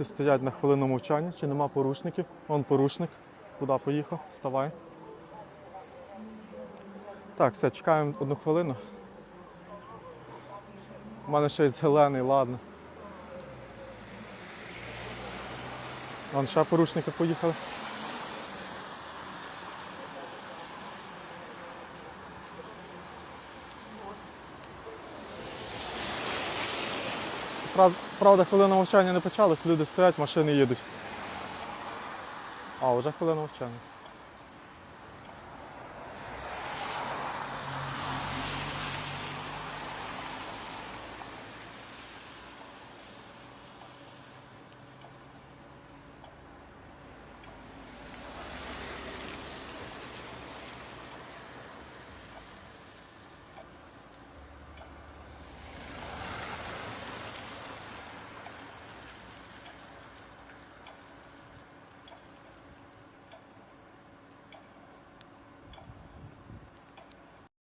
всі стоять на хвилину мовчання, чи нема порушників. Вон порушник. Куди поїхав? Вставай. Так, все, чекаємо одну хвилину. У мене ще й зелений, ладно. Вон ще порушники поїхали. Правда, хвилина мовчання не почалась, люди стоять, машини їдуть. А, вже хвилина мовчання.